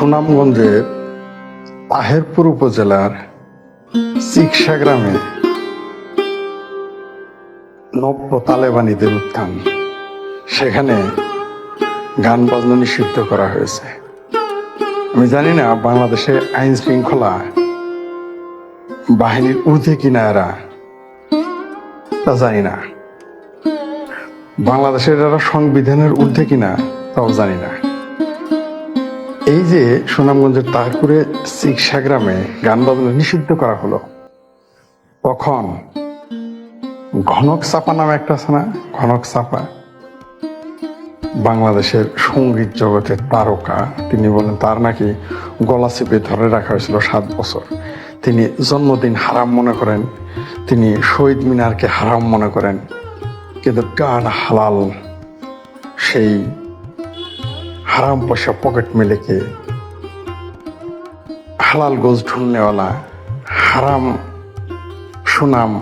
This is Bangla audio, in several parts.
সুনামগঞ্জের তাহেরপুর উপজেলার চিকসা গ্রামে নব্য তালেবানিদের উত্থান। সেখানে গান বাজনা নিষিদ্ধ করা হয়েছে। আমি জানি না বাংলাদেশে আইন শৃঙ্খলা বাহিনীর ঊর্ধ্বে কিনা এরা, তা জানি না। বাংলাদেশের এরা সংবিধানের ঊর্ধ্বে কিনা, তাও জানি না। এই যে সুনামগঞ্জের তারপুরে চিকসা গ্রামে গান বাজনা নিষিদ্ধ করা হলো তখন ঘনক চাপা নামে একটা আছে না? ঘনক চাপা বাংলাদেশের সংগীত জগতের তারকা, তিনি বলেন তার নাকি গলা চেপে ধরে রাখা হয়েছিল সাত বছর। তিনি জন্মদিন হারাম মনে করেন, তিনি শহীদ মিনারকে হারাম মনে করেন, কিন্তু গান হালাল, সেই হারাম পয়সা পকেট মেলেকে হালাল গোজ ঢুলনেওয়ালা, হারাম সুনাম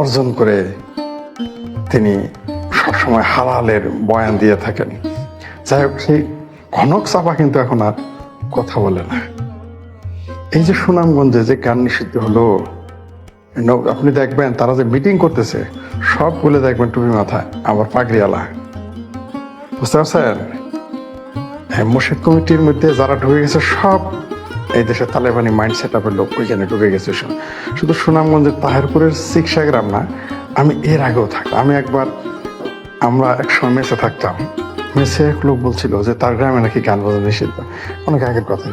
অর্জন করে তিনি সবসময় হালালের বয়ান দিয়ে থাকেন। যাই হোক, সেই ঘনক চাপা কিন্তু এখন আর কথা বলে না। এই যে সুনামগঞ্জে যে গান নিষিদ্ধ হলো আপনি দেখবেন তারা যে মিটিং করতেছে, সবগুলো দেখবেন টুপি মাথায় আবার পাগড়িওয়ালা। বুঝতে পারছেন মুর্শিদ কমিটির মধ্যে যারা ঢুকে গেছে, সব এই দেশের তালেবানি মাইন্ড সেট আপের লোক ওইখানে ঢুকে গেছে। শুধু সুনামগঞ্জের তাহেরপুরের শিক্ষা গ্রাম না, আমি এর আগেও থাকতাম। আমি একবার আমরা এক সময় মেসে থাকতাম। মেসে এক লোক বলছিল যে, তার গ্রামে নাকি গান বাজানো নিষিদ্ধ। অনেক আগের কথা।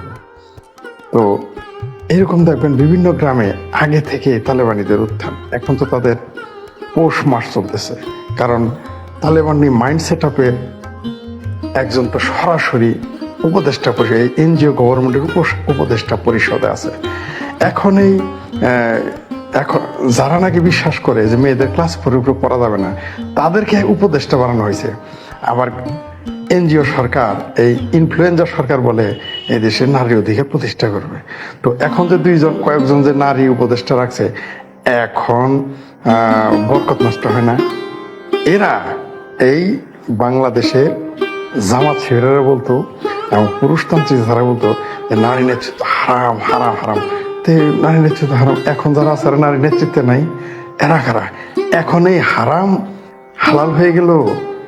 তো এরকম দেখবেন বিভিন্ন গ্রামে আগে থেকে তালেবানিদের উত্থান। এখন তো তাদের পৌষ মাস চলতেছে। কারণ তালেবানি মাইন্ড সেট আপের একজন তো সরাসরি উপদেষ্টা পরিষদ এনজিও গভর্নমেন্টের উপ- উপদেষ্টা পরিষদে আছে। এখন এই এখন যারা নাকি বিশ্বাস করে যে মেয়েদের ক্লাস ফোরের উপরে পড়া যাবে না, তাদেরকে উপদেষ্টা বানানো হয়েছে। আবার এনজিও সরকার, এই ইনফ্লুয়েঞ্জার সরকার বলে এই দেশে নারী অধিকার প্রতিষ্ঠা করবে। তো এখন যে দুইজন, কয়েকজন যে নারী উপদেষ্টা রাখছে, এখন বরকত নষ্ট হয় না। এরা এই বাংলাদেশের জামাত শিবিরেরা বলতো এবং পুরুষতান্ত্রিক যারা বলতো যে নারী নেতৃত্ব হারাম হারাম হারাম। তে নারী নেতৃত্ব হারাম। এখন যারা আছে নারী নেতৃত্বে নাই, এরা কারা? এখন এই হারাম হালাল হয়ে গেল।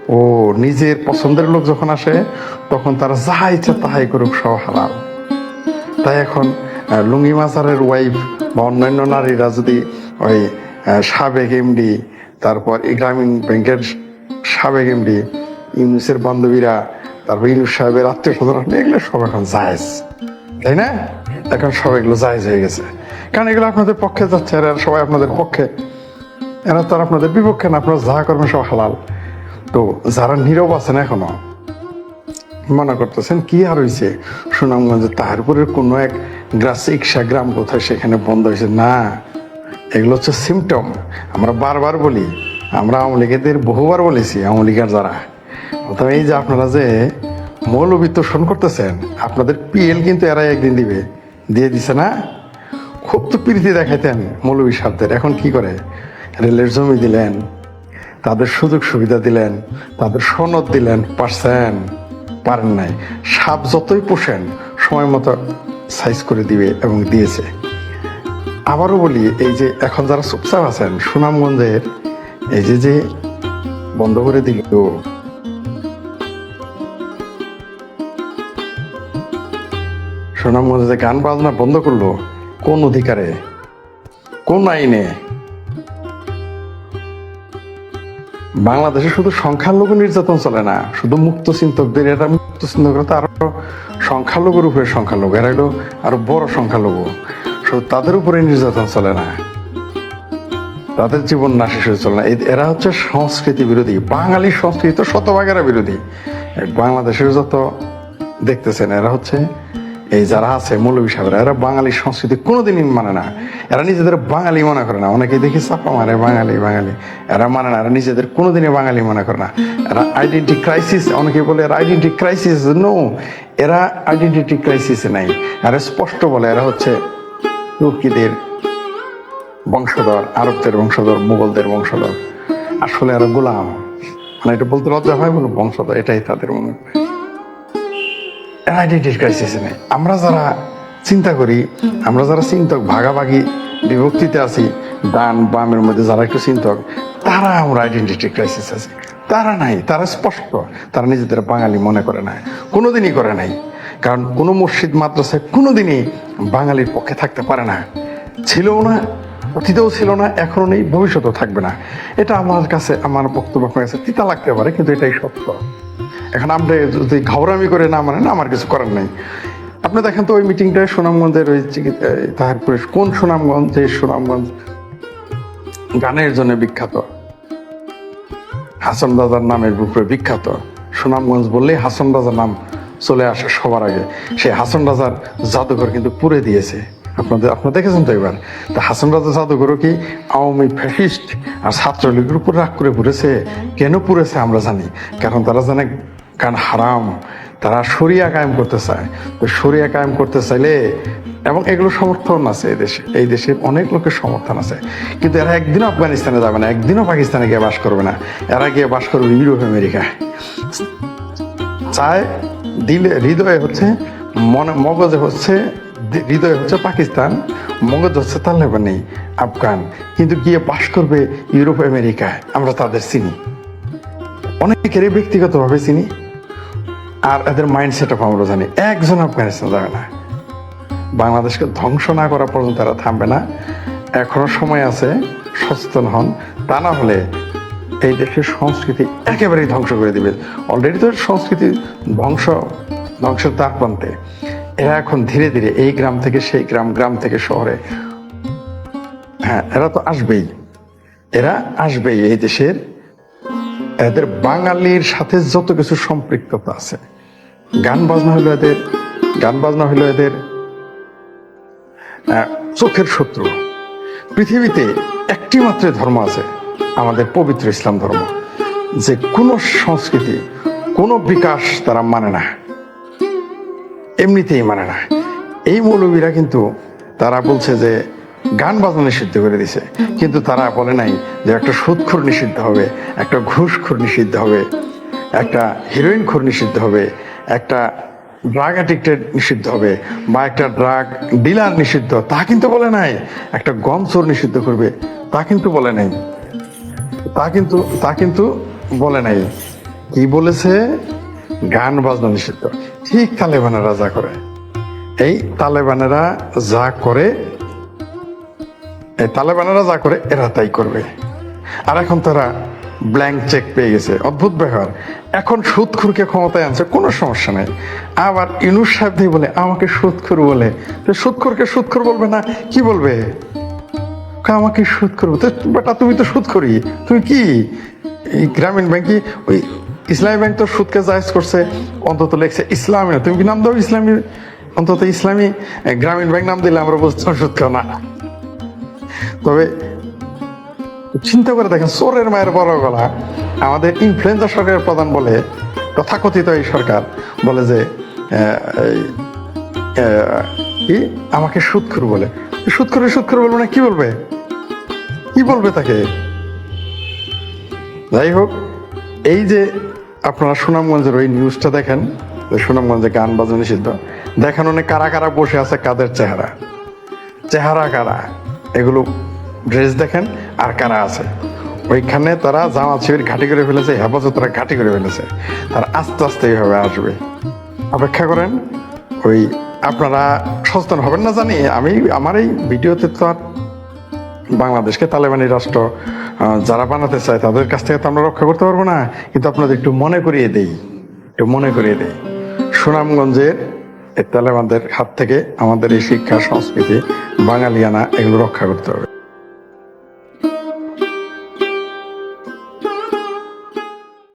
ও, নিজের পছন্দের লোক যখন আসে, তখন তারা যাহা ইচ্ছা তাহাই করুক, সব হালাল। তাই এখন লুঙ্গি মাজারের ওয়াইফ বা অন্যান্য নারীরা যদি ওই সাবেক এমডি তারপর গ্রামীণ ব্যাংকের সাবেক এমডি ইউনুসের বান্ধবীরা, তারপর ইউনুস সাহেবের আত্মীয় স্বজন, এগুলো সব এখন জায়েজ। তাই না? এখন সব এগুলো জায়েজ হয়ে গেছে। কারণ এগুলো আপনাদের পক্ষে যাচ্ছে আর সবাই আপনাদের পক্ষে। এরা তো আপনাদের বিপক্ষে না, আপনারা যা করবেন সব হালাল। তো যারা নীরব আছেন এখনও, মনে করতেছেন কি আর হয়েছে সুনামগঞ্জে তাহারপুরের কোনো এক গ্রাসিকসা গ্রাম কোথায় সেখানে বন্ধ হয়েছে না, এগুলো হচ্ছে সিমটম আমরা বারবার বলি, আমরা আওয়ামী লীগেদের বহুবার বলেছি, আওয়ামী লীগের যারা। অথবা এই যে আপনারা যে মৌলবী তোষণ করতেছেন, আপনাদের পিএল কিন্তু এরাই একদিন দিবে। দিয়ে দিছে না? খুব তো প্রীতি দেখাইতেন মৌলবী সাহেবদের। এখন কি করে? রেলের জমি দিলেন, তাদের সুযোগ সুবিধা দিলেন, তাদের সনদ দিলেন, পারছেন? পারেন নাই। সাপ যতই পোষেন, সময় মতো সাইজ করে দিবে এবং দিয়েছে। আবারও বলি, এই যে এখন যারা চুপচাপ আছেন, সুনামগঞ্জের, এই যে যে বন্ধ করে দিল সুনামগঞ্জে যে গান বাজনা বন্ধ করল কোন অধিকারে? কোন আইনে? বাংলাদেশে শুধু সংখ্যালঘু নির্যাতন চলে না, শুধু মুক্ত চিন্তকদের এটা মুক্ত চিন্তকরা তো আরও সংখ্যালঘুর উপরে সংখ্যালঘু, এরা হলো আরও বড় সংখ্যালঘু। শুধু তাদের উপরে নির্যাতন চলে না, তাদের জীবন না শেষ হয়ে চলে না। এরা হচ্ছে সংস্কৃতি বিরোধী, বাঙালি সংস্কৃতি তো শতভাগেরা বিরোধী। বাংলাদেশের যত দেখতেছেন, এরা হচ্ছে এই যারা আছে মৌলবী সাহেবরা, এরা বাঙালি সংস্কৃতি কোনোদিনই মানে না। এরা নিজেদের বাঙালি মনে করে না। অনেকে দেখি চাপা মারে, বাঙালি বাঙালি। এরা মানে না, এরা নিজেদের কোনোদিনই বাঙালি মনে করে না। এরা আইডেন্টি ক্রাইসিস অনেকে বলে এরা আইডেন্টি ক্রাইসিস নো এরা আইডেন্টিটি ক্রাইসিসে নাই। এরা স্পষ্ট বলে, এরা হচ্ছে তুর্কিদের বংশধর, আরবদের বংশধর, মুঘলদের বংশধর। আসলে এরা গোলাম। মানে এটা বলতে লজ্জা হয় বলে বংশধর, এটাই তাদের মনে করে আইডেন্টি ক্রাইসিস নেই আমরা যারা চিন্তা করি, আমরা যারা চিন্তক, ভাগাভাগি বিভক্তিতে আছি, ডান বামের মধ্যে যারা একটু চিন্তক, তারা আমরা আইডেন্টিটি ক্রাইসিস আছে। তারা নাই, তারা স্পষ্ট, তারা নিজেদের বাঙালি মনে করে না কোনোদিনই করে নাই। কারণ কোনো মসজিদ মাদ্রাসায় কোনোদিনই বাঙালির পক্ষে থাকতে পারে না। ছিলও না, অতীতেও ছিল না এখনও নেই, ভবিষ্যতেও থাকবে না। এটা আমার কাছে, আমার বক্তব্য আপনার কাছে তিতা লাগতে পারে, কিন্তু এটাই সত্য। এখন আপনি যদি ঘাওরামি করে না মানেন আমার কিছু করার নেই। আপনি দেখেন তো ওই মিটিংটায় সুনামগঞ্জের ওই তাহারপুরে কোন সুনামগঞ্জ যে সুনামগঞ্জ? গানের জন্য বিখ্যাত। হাসন রাজার নামের উপরে বিখ্যাত। সুনামগঞ্জ বললেই হাসন রাজার নাম চলে আসে সবার আগে। সেই হাসন রাজার জাদুঘর কিন্তু পুড়ে দিয়েছে। আপনাদের আপনারা দেখেছেন তো এবার? তা হাসন রাজা জাদুঘরও কি আওয়ামী ফ্যাসিস্ট আর ছাত্রলীগের উপর রাগ করে পুড়েছে? কেন পুড়েছে আমরা জানি। কারণ তারা জানে কারণ হারাম, তারা সরিয়া কায়েম করতে চায়। তো সরিয়া কায়েম করতে চাইলে এবং এগুলো সমর্থন আছে এই দেশে। এই দেশের অনেক লোকের সমর্থন আছে। কিন্তু এরা একদিনও আফগানিস্তানে যাবে না, একদিনও পাকিস্তানে গিয়ে বাস করবে না। এরা গিয়ে বাস করবে ইউরোপ আমেরিকায় চায়, দিলে হৃদয়ে হচ্ছে, মনে, মগজে হচ্ছে হৃদয়ে হচ্ছে পাকিস্তান, মগজ হচ্ছে তালেবানি, আফগান। কিন্তু গিয়ে বাস করবে ইউরোপ আমেরিকায় আমরা তাদের চিনি। অনেকেরই ব্যক্তিগতভাবে চিনি। আর এদের মাইন্ড সেট আপ আমরা জানি একজন আফগানিস্তান যাবে না। বাংলাদেশকে ধ্বংস না করা পর্যন্ত তারা থামবে না। এখনও সময় আছে, সচেতন হন। তা না হলে এই দেশের সংস্কৃতি একেবারেই ধ্বংস করে দিবে। অলরেডি তো সংস্কৃতি ধ্বংস, ধ্বংসের তার প্রান্তে এরা এখন ধীরে ধীরে এই গ্রাম থেকে সেই গ্রাম গ্রাম থেকে শহরে। হ্যাঁ এরা তো আসবেই। এরা আসবেই এই দেশের এদের বাঙালির সাথে যত কিছু সম্পৃক্ততা আছে, গান বাজনা হলো এদের, গান বাজনা হলো এদের চোখের শত্রু। পৃথিবীতে একটি মাত্র ধর্ম আছে, আমাদের পবিত্র ইসলাম ধর্ম, যে কোনো সংস্কৃতি, কোনো বিকাশ তারা মানে না। এমনিতেই মানে না। এই মৌলবীরা কিন্তু তারা বলছে যে গান বাজনা নিষিদ্ধ করে দিছে। কিন্তু তারা বলে নাই যে একটা সুদখোর নিষিদ্ধ হবে, একটা ঘুষখোর নিষিদ্ধ হবে, একটা হিরোইন খোর নিষিদ্ধ হবে, একটা ড্রাগ অ্যাডিক্টেড নিষিদ্ধ হবে, বা একটা ড্রাগ ডিলার নিষিদ্ধ। তা কিন্তু বলে নাই। একটা গম চোর নিষিদ্ধ করবে। তা কিন্তু বলে নাই। তা কিন্তু তা কিন্তু বলে নাই। কি বলেছে? গান বাজনা নিষিদ্ধ। ঠিক তালেবানেরা যা করে। এই তালেবানেরা যা করে এই তালেবানেরা যা করে, এরা তাই করবে। আর এখন তারা ব্ল্যাঙ্ক চেক পেয়ে গেছে। অদ্ভুত ব্যাপার। এখন সুদখুরকে ক্ষমতায় আনছে, কোনো সমস্যা নেই। আবার ইনুস সাহেব বলে, আমাকে সুদখুর বলে। সুদখুরকে সুদখুর বলবে না? কি বলবে? আমাকে সুদ করব তো বেটা, তুমি তো সুদ করি তুমি কি? এই গ্রামীণ ব্যাংকে ওই ইসলামী ব্যাংক তো সুদকে জায়েজ করছে। অন্তত লেখছে ইসলামী তুমি কি নাম দাও ইসলামী? অন্তত ইসলামী গ্রামীণ ব্যাংক নাম দিলে আমরা বুঝতাম সুদ খাও না। তবে চিন্তা করে দেখেন, চোরের মায়ের বড় গলা। আমাদের ইনফ্লুয়েঞ্জা সরকারের প্রধান বলে, তথাকথিত এই সরকার বলে যে কি? আমাকে সুদখুর বলে। সুদখুরে সুদখুর বলবে না, কি বলবে? কি বলবে তাকে? যাই হোক, এই যে আপনারা সুনামগঞ্জের ওই নিউজটা দেখেন সুনামগঞ্জে গান বাজনা নিষিদ্ধ দেখেন অনেক কারা কারা বসে আছে, কাদের চেহারা? চেহারা কারা? এগুলো ড্রেস দেখেন আর কারা আছে। ওইখানে তারা জামাত শিবির ঘাটি করে ফেলেছে, হেফাজত তারা ঘাটি করে ফেলেছে। তারা আস্তে আস্তে এইভাবে আসবে। অপেক্ষা করেন, ওই আপনারা সচেতন হবেন না জানি, আমি আমার এই ভিডিওতে তো আর বাংলাদেশকে তালেবানি রাষ্ট্র যারা বানাতে চায় তাদের কাছ থেকে তো আমরা রক্ষা করতে পারব না। কিন্তু আপনাদের একটু মনে করিয়ে দেই, একটু মনে করিয়ে দেই। সুনামগঞ্জের এই আমাদের হাত থেকে আমাদের এই শিক্ষা সংস্কৃতি বাঙালিয়ানা এগুলো রক্ষা করতে হবে।